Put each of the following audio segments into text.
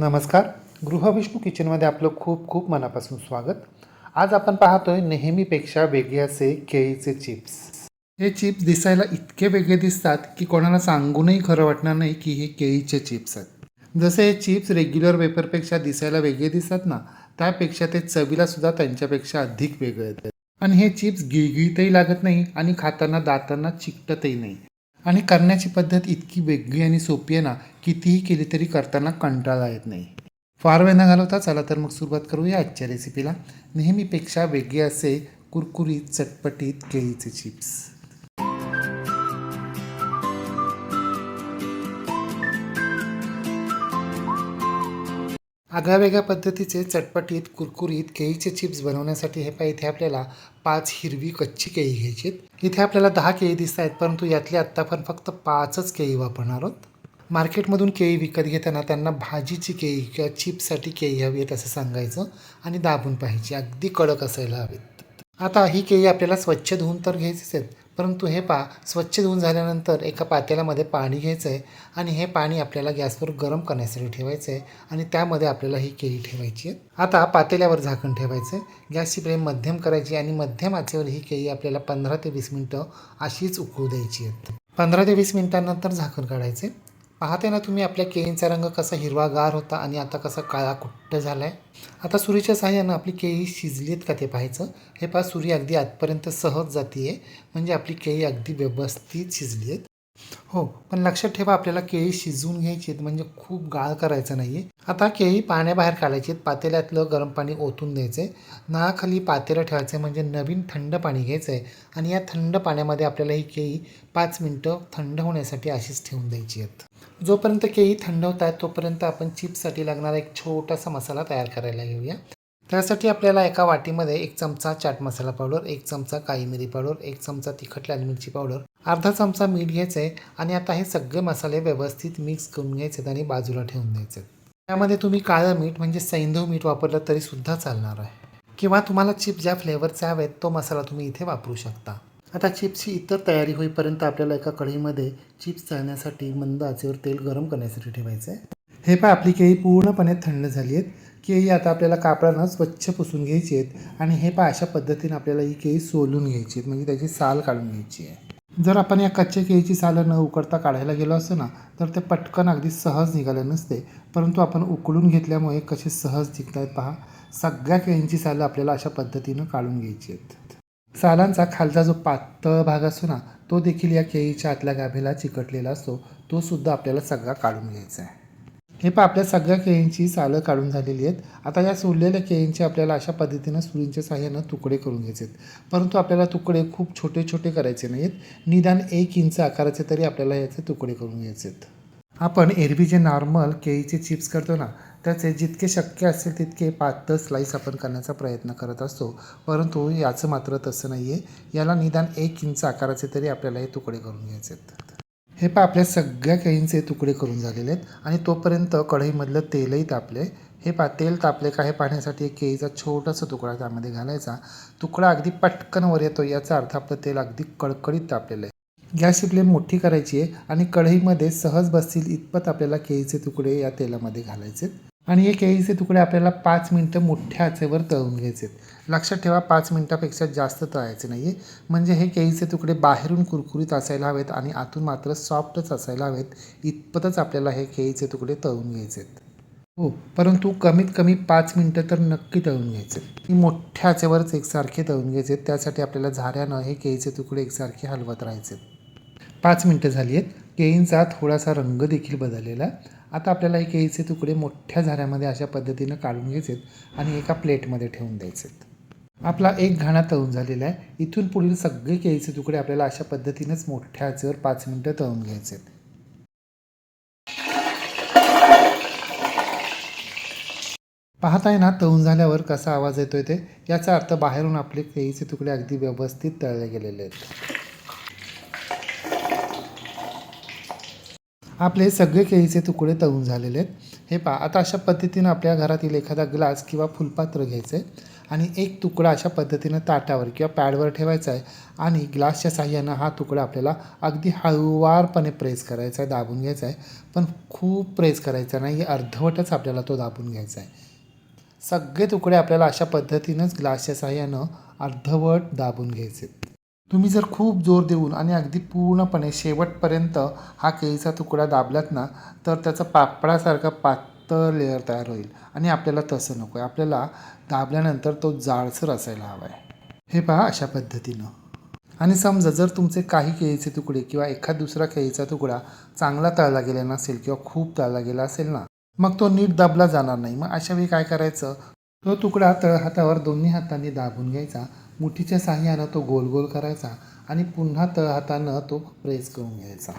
नमस्कार. गृहविष्णू किचनमध्ये आपलं खूप खूप मनापासून स्वागत. आज आपण पाहतोय नेहमीपेक्षा वेगळे असे केळीचे चिप्स. हे चिप्स दिसायला इतके वेगळे दिसतात की कोणाला सांगूनही खरं वाटणार नाही की हे केळीचे चिप्स आहेत. जसे हे चिप्स रेग्युलर वेपरपेक्षा दिसायला वेगळे दिसतात ना त्यापेक्षा ते चवीला सुद्धा त्यांच्यापेक्षा अधिक वेगळे आहेत. आणि हे चिप्स गिळगिळतही लागत नाही आणि खाताना दातांना चिकटतही नाही. आणि करण्याची पद्धत इतकी वेगळी आणि सोपी आहे ना कितीही केली तरी करताना कंटाळा येत नाही. फार वेळ न घालवता चला तर मग सुरुवात करूया आजच्या रेसिपीला नेहमीपेक्षा वेगळी असे कुरकुरीत चटपटीत केळीचे चिप्स आगळ्यावेगळ्या पद्धतीचे चटपटीत कुरकुरीत केळीचे चिप्स बनवण्यासाठी हे पाहिजे इथे आपल्याला पाच हिरवी कच्ची केळी घ्यायची आहेत. इथे आपल्याला दहा केळी दिसत आहेत परंतु यातले आत्ता आपण फक्त पाचच केळी वापरणार आहोत. मार्केटमधून केळी विकत घेताना त्यांना भाजीची केळी किंवा चिप्ससाठी केळी हवी आहेत असं सांगायचं आणि दाबून पाहिजे अगदी कडक असायला हवेत. आता ही केळी आपल्याला स्वच्छ धुवून तर घ्यायचीच आहेत परंतु हे पा स्वच्छ धुवून झाल्यानंतर एका पातेल्यामध्ये पाणी घ्यायचं आहे आणि हे पाणी आपल्याला गॅसवर गरम करण्यासाठी ठेवायचं आहे आणि त्यामध्ये आपल्याला ही केळी ठेवायची आहे आता पातेल्यावर झाकण ठेवायचं आहे गॅसची फ्लेम मध्यम करायची आणि मध्यम आचेवर ही केळी आपल्याला पंधरा ते वीस मिनटं अशीच उकळू द्यायची आहेत. पंधरा ते वीस मिनिटांनंतर झाकण काढायचे पाहते ना तुम्ही आपल्या केळींचा रंग कसा हिरवागार होता आणि आता कसा काळा कुट्ट झाला आहे आता सुरीच्या सहाय्यानं आपली केळी शिजली आहेत का ते पाहायचं? हे पहा सुरी अगदी आतपर्यंत सहज जाते आहे म्हणजे आपली केळी अगदी व्यवस्थित शिजली आहेत हो पण लक्षात ठेवा आपल्याला केळी शिजवून घ्यायची आहेत म्हणजे खूप गाळ करायचं नाही आहे आता केळी पाण्याबाहेर काढायची आहेत पातेल्यातलं गरम पाणी ओतून द्यायचं आहे नाखाली पातेलं ठेवायचं आहे म्हणजे नवीन थंड पाणी घ्यायचं आहे आणि या थंड पाण्यामध्ये आपल्याला ही केळी पाच मिनटं थंड होण्यासाठी अशीच ठेवून द्यायची आहेत जोपर्यंत केळी थंड होत आहेत तोपर्यंत आपण चिप्ससाठी लागणारा एक छोटासा मसाला तयार करायला घेऊया त्यासाठी आपल्याला एका वाटीमध्ये एक चमचा चाट मसाला पावडर एक चमचा काळी मिरी पावडर एक चमचा तिखट लाल मिरची पावडर अर्धा चमचा मीठ घ्यायचं आहे आणि आता हे सगळे मसाले व्यवस्थित मिक्स करून घ्यायचे आणि बाजूला ठेवून द्यायचे त्यामध्ये तुम्ही काळं मीठ म्हणजे सैंधव मीठ वापरलं तरी सुद्धा चालणार आहे. किंवा तुम्हाला चिप्स ज्या फ्लेवरचे हवेत तो मसाला तुम्ही इथे वापरू शकता. आता चिप्सची इतर तयारी होईपर्यंत आपल्याला एका कढईमध्ये चिप्स चालण्यासाठी मंद आचेवर तेल गरम करण्यासाठी ठेवायचं आहे हे पहा आपली केळी पूर्णपणे थंड झाली आहेत. केळी आता आपल्याला कापडानं स्वच्छ पुसून घ्यायची आहेत आणि हे पहा अशा पद्धतीने आपल्याला ही केळी सोलून घ्यायची आहेत म्हणजे त्याची साल काढून घ्यायची आहे. जर आपण या कच्च्या केळीची सालं न उकडता काढायला गेलो असतो ना तर ते पटकन अगदी सहज निघाले नसते. परंतु आपण उकडून घेतल्यामुळे कसे सहज निघत आहेत पहा सगळ्या केळींची सालं आपल्याला अशा पद्धतीनं काढून घ्यायची आहेत. सालांचा खालचा जो पातळ भाग असतो ना तो देखील या केळीच्या आतल्या गाभेला चिकटलेला असतो. तो सुद्धा आपल्याला सगळा काढून घ्यायचा आहे. हे पहा आपल्या सगळ्या केळींची सालं काढून झालेली आहेत. आता या सोडलेल्या केळींचे आपल्याला अशा पद्धतीनं सुरींच्या सहाय्यानं तुकडे करून घ्यायचे आहेत. परंतु आपल्याला तुकडे खूप छोटे छोटे करायचे नाहीत. निदान एक इंच आकाराचे तरी आपल्याला याचे तुकडे करून घ्यायचे आहेत. आपण एरबी जे नॉर्मल केळीचे चिप्स करतो ना त्याचे जितके शक्य असेल तितके पातळ स्लाईस आपण करण्याचा प्रयत्न करत असतो. परंतु याचं मात्र तसं नाही आहे याला निदान एक इंच आकाराचे तरी आपल्याला हे तुकडे करून घ्यायचे आहेत. हे पहा आपल्या सगळ्या केळींचे तुकडे करून झालेले आहेत आणि तोपर्यंत कढईमधलं तेलही तापले हे पा तेल तापले का हे पाहण्यासाठी एक केळीचा छोटासा तुकडा त्यामध्ये घालायचा. तुकडा अगदी पटकन वर येतो याचा अर्थ आपलं तेल अगदी कडकडीत तापलेलं आहे. गॅसची फ्लेम मोठी करायची आहे आणि कढईमध्ये सहज बसतील इतपत आपल्याला केळीचे तुकडे या तेलामध्ये घालायचे आणि हे केळीचे तुकडे आपल्याला पाच मिनटं मोठ्या आचेवर तळून घ्यायचे लक्षात ठेवा पाच मिनटापेक्षा जास्त तळायचे नाही आहे म्हणजे हे केळीचे तुकडे बाहेरून कुरकुरीत असायला हवेत आणि आतून मात्र सॉफ्टच असायला हवेत. इतपतच आपल्याला हे केळीचे तुकडे तळून घ्यायचे हो परंतु कमीत कमी पाच मिनटं तर नक्की तळून घ्यायचे ती मोठ्या आचेवरच एकसारखे तळून घ्यायचे त्यासाठी आपल्याला झाऱ्यानं हे केळीचे तुकडे एकसारखे हलवत राहायचे पाच मिनटं झाली आहेत. केळींचा थोडासा रंग देखील बदललेला आहे. आता आपल्याला हे केळीचे तुकडे मोठ्या झाऱ्यामध्ये अशा पद्धतीनं काढून घ्यायचे आणि एका प्लेटमध्ये ठेवून द्यायचे आपला एक घाणा तळून झालेला आहे. इथून पुढील सगळे केळीचे तुकडे आपल्याला अशा पद्धतीनंच मोठ्या आचेवर पाच मिनटं तळून घ्यायचे पाहताय ना तळून झाल्यावर कसा आवाज येतोय ते? याचा अर्थ बाहेरून आपले केळीचे तुकडे अगदी व्यवस्थित तळले गेलेले आहेत. आपले सगळे केळीचे तुकडे तळून झालेले आहेत. हे पहा आता अशा पद्धतीनं आपल्या घरातील एखादा ग्लास किंवा फुलपात्र घ्यायचं आहे आणि एक तुकडा अशा पद्धतीनं ताटावर किंवा पॅडवर ठेवायचा आहे आणि ग्लासच्या साह्यानं हा तुकडा आपल्याला अगदी हळूवारपणे प्रेस करायचा आहे दाबून घ्यायचा आहे. पण खूप प्रेस करायचा नाही अर्धवटच आपल्याला तो दाबून घ्यायचा आहे. सगळे तुकडे आपल्याला अशा पद्धतीनंच ग्लासच्या साह्यानं अर्धवट दाबून घ्यायचे तुम्ही जर खूप जोर देऊन आणि अगदी पूर्णपणे शेवटपर्यंत हा केळीचा तुकडा दाबलात ना तर त्याचा पापडासारखा पातळ लेअर तयार होईल. आणि आपल्याला तसं नको आहे. आपल्याला दाबल्यानंतर तो जाडसर असायला हवा आहे हे पहा अशा पद्धतीनं. आणि समजा जर तुमचे काही केळीचे तुकडे किंवा एखाद दुसरा केळीचा तुकडा चांगला तळला गेला नसेल किंवा खूप तळला गेला असेल ना मग तो नीट दाबला जाणार नाही. मग अशा वेळी काय करायचं? तो तुकडा तळहातावर दोन्ही हातांनी दाबून घ्यायचा. मुठीच्या साह्यानं तो गोल गोल करायचा आणि पुन्हा तळहातानं तो प्रेस करून घ्यायचा.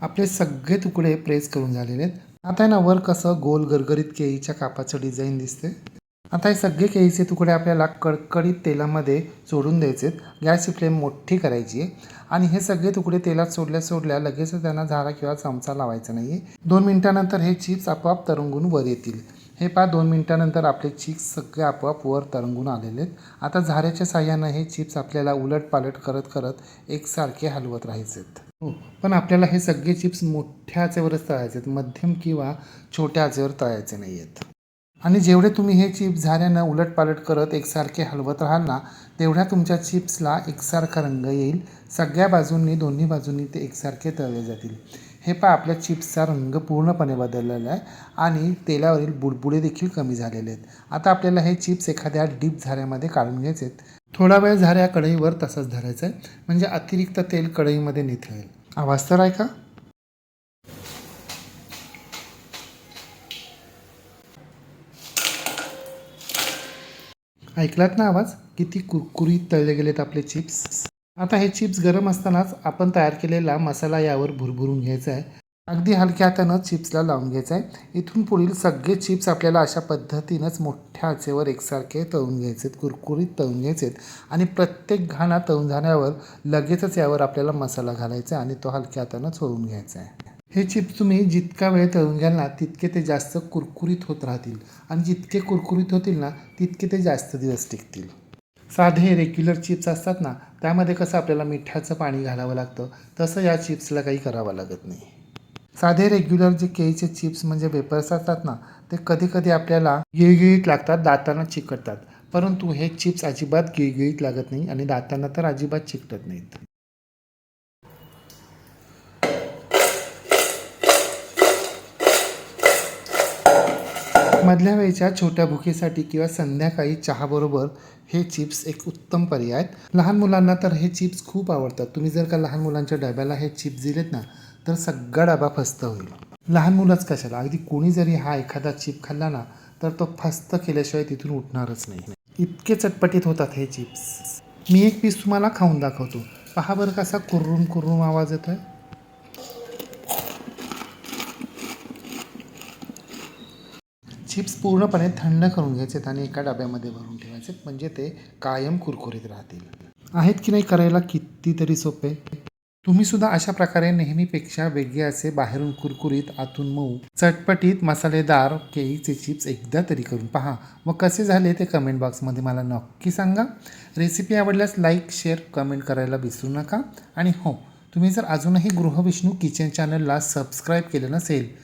आपले सगळे तुकडे प्रेस करून झालेले आहेत. आता ना वर कसं गोल गरगरीत केळीच्या कापाचं डिझाईन दिसते आता हे सगळे केळीचे तुकडे आपल्याला कडकडीत तेलामध्ये सोडून द्यायचे गॅसची फ्लेम मोठी करायची आहे. आणि हे सगळे तुकडे तेलात सोडल्या सोडल्या लगेचच त्यांना झारा किंवा चमचा लावायचा नाही आहे दोन मिनटानंतर हे चिप्स आपोआप तरंगून वर येतील. हे पहा दोन मिनटानंतर आपले चिप्स सगळे आपोआप वर तरंगून आलेले आहेत. आता झाऱ्याच्या साह्यानं हे चिप्स आपल्याला उलट पालट करत करत एकसारखे हलवत राहायचे आहेत. हो पण आपल्याला हे सगळे चिप्स मोठ्या आचेवरच तळायचे आहेत. मध्यम किंवा छोट्या आचेवर तळायचे नाही आहेत. आणि जेवढे तुम्ही हे चिप्स झाऱ्यानं उलट पालट करत एकसारखे हलवत राहाल ना तेवढ्या तुमच्या चिप्सला एकसारखा रंग येईल. सगळ्या बाजूंनी दोन्ही बाजूंनी ते एकसारखे तळले जातील. हे पहा आपल्या चिप्सचा रंग पूर्णपणे बदललेला आहे आणि तेलावरील बुडबुडे देखील कमी झालेले आहेत. आता आपल्याला हे चिप्स एखाद्या डीप झाऱ्यामध्ये काढून घ्यायचे आहेत. थोडा वेळ झाऱ्या कढईवर तसंच धरायचं आहे म्हणजे अतिरिक्त तेल कढईमध्ये निथळेल आवाज तर ऐका ऐकलात ना आवाज? किती कुरकुरीत तळले गेलेत आपले चिप्स. आता हे चिप्स गरम असतानाच आपण तयार केलेला मसाला यावर भुरभुरून घ्यायचा आहे. अगदी हलक्या हातानं चिप्सला लावून घ्यायचं आहे. इथून पुढील सगळे चिप्स आपल्याला अशा पद्धतीनंच मोठ्या आचेवर एकसारखे तळून घ्यायचे आहेत कुरकुरीत तळून घ्यायचे आहेत आणि प्रत्येक घाणा तळून झाल्यावर लगेचच यावर आपल्याला मसाला घालायचा आहे आणि तो हलक्या हातानं चोळून घ्यायचा आहे. हे चिप्स तुम्ही जितका वेळ तळून घ्याल ना तितके ते जास्त कुरकुरीत होत राहतील आणि जितके कुरकुरीत होतील ना तितके ते जास्त दिवस टिकतील. साधे रेग्युलर चिप्स असतात ना त्यामध्ये कसं आपल्याला मिठाचं पाणी घालावं लागतं तसं या चिप्सला काही करावं लागत नाही. साधे रेग्युलर जे केळीचे चिप्स म्हणजे वेपर्स असतात ना ते कधीकधी आपल्याला गिळगिळीत लागतात दातांना चिकटतात. परंतु हे चिप्स अजिबात गिळगिळीत लागत नाही आणि दातांना तर अजिबात चिकटत नाहीत. मधल्या वेळेच्या छोट्या भुकेसाठी किंवा संध्याकाळी चहाबरोबर हे चिप्स एक उत्तम पर्याय आहेत. लहान मुलांना तर हे चिप्स खूप आवडतात. तुम्ही जर का लहान मुलांच्या डब्याला हे चिप्स दिलेत ना तर सगळा डबा फस्त होईल. लहान मुलंच कशाला? अगदी कोणी जरी हा एखादा चिप खाल्ला ना तर तो फस्त केल्याशिवाय तिथून उठणारच नाही. इतके चटपटीत होतात हे चिप्स. मी एक पीस तुम्हाला खाऊन दाखवतो. पहा बरं कसा कुर्रुम कुर्रुम आवाज येतोय. चिप्स पूर्णपणे थंड करून घ्यायचेत आणि एका डब्यामध्ये भरून ठेवायचे म्हणजे ते कायम कुरकुरीत राहतील. आहेत की नाही करायला कितीतरी सोपे? तुम्ही सुद्धा अशा प्रकारे नेहमीपेक्षा वेगळे असे बाहेरून कुरकुरीत आतून मऊ चटपटीत मसालेदार केळीचे चिप्स एकदा तरी करून पहा. व कसे झाले ते कमेंट बॉक्समध्ये मला नक्की सांगा. रेसिपी आवडल्यास लाईक शेअर कमेंट करायला विसरू नका. आणि हो तुम्ही जर अजूनही गृहविष्णू किचन चॅनलला सबस्क्राईब केलं नसेल